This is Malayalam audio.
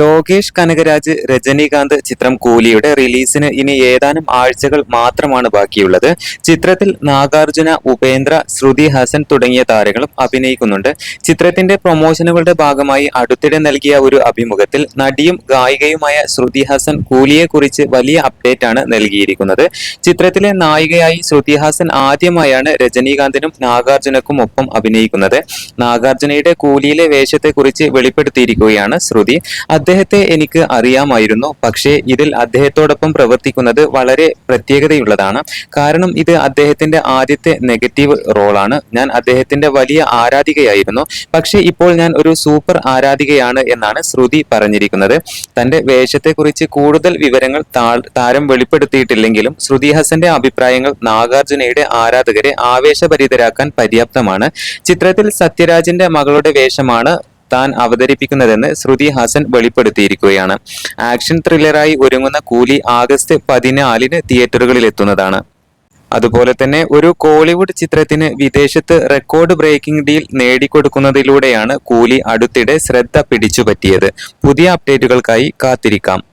ലോകേഷ് കനകരാജ് രജനീകാന്ത് ചിത്രം കൂലിയുടെ റിലീസിന് ഇനി ഏതാനും ആഴ്ചകൾ മാത്രമാണ് ബാക്കിയുള്ളത്. ചിത്രത്തിൽ നാഗാർജുന ഉപേന്ദ്ര ശ്രുതി ഹാസൻ തുടങ്ങിയ താരങ്ങളും അഭിനയിക്കുന്നുണ്ട്. ചിത്രത്തിന്റെ പ്രൊമോഷനുകളുടെ ഭാഗമായി അടുത്തിടെ നൽകിയ ഒരു അഭിമുഖത്തിൽ നടിയും ഗായികയുമായ ശ്രുതി ഹാസൻ കൂലിയെക്കുറിച്ച് വലിയ അപ്ഡേറ്റ് ആണ് നൽകിയിരിക്കുന്നത്. ചിത്രത്തിലെ നായികയായി ശ്രുതി ഹാസൻ ആദ്യമായാണ് രജനീകാന്തിനും നാഗാർജുനക്കും ഒപ്പം അഭിനയിക്കുന്നത്. നാഗാർജുനയുടെ കൂലിയിലെ വേഷത്തെക്കുറിച്ച് വെളിപ്പെടുത്തിയിരിക്കുകയാണ് ശ്രുതി. അദ്ദേഹത്തെ എനിക്ക് അറിയാമായിരുന്നു. പക്ഷേ ഇതിൽ അദ്ദേഹത്തോടൊപ്പം പ്രവർത്തിക്കുന്നത് വളരെ പ്രത്യേകതയുള്ളതാണ്. കാരണം ഇത് അദ്ദേഹത്തിന്റെ ആദ്യത്തെ നെഗറ്റീവ് റോളാണ്. ഞാൻ അദ്ദേഹത്തിന്റെ വലിയ ആരാധികയായിരുന്നു. പക്ഷേ ഇപ്പോൾ ഞാൻ ഒരു സൂപ്പർ ആരാധികയാണ് എന്നാണ് ശ്രുതി പറഞ്ഞിരിക്കുന്നത്. തന്റെ വേഷത്തെക്കുറിച്ച് കൂടുതൽ വിവരങ്ങൾ താരം വെളിപ്പെടുത്തിയിട്ടില്ലെങ്കിലും ശ്രുതി ഹസന്റെ അഭിപ്രായങ്ങൾ നാഗാർജുനയുടെ ആരാധകരെ ആവേശഭരിതരാക്കാൻ പര്യാപ്തമാണ്. ചിത്രത്തിൽ സത്യരാജിന്റെ മകളുടെ വേഷമാണ് താൻ അവതരിപ്പിക്കുന്നതെന്ന് ശ്രുതി ഹാസൻ വെളിപ്പെടുത്തിയിരിക്കുകയാണ്. ആക്ഷൻ ത്രില്ലറായി ഒരുങ്ങുന്ന കൂലി ആഗസ്റ്റ് പതിനാലിന് തിയേറ്ററുകളിൽ എത്തുന്നതാണ് അതുപോലെ തന്നെ ഒരു കോളിവുഡ് ചിത്രത്തിന് വിദേശത്ത് റെക്കോർഡ് ബ്രേക്കിംഗ് ഡീൽ നേടിക്കൊടുക്കുന്നതിലൂടെയാണ് കൂലി അടുത്തിടെ ശ്രദ്ധ പിടിച്ചുപറ്റിയത്. പുതിയ അപ്ഡേറ്റുകൾക്കായി കാത്തിരിക്കാം.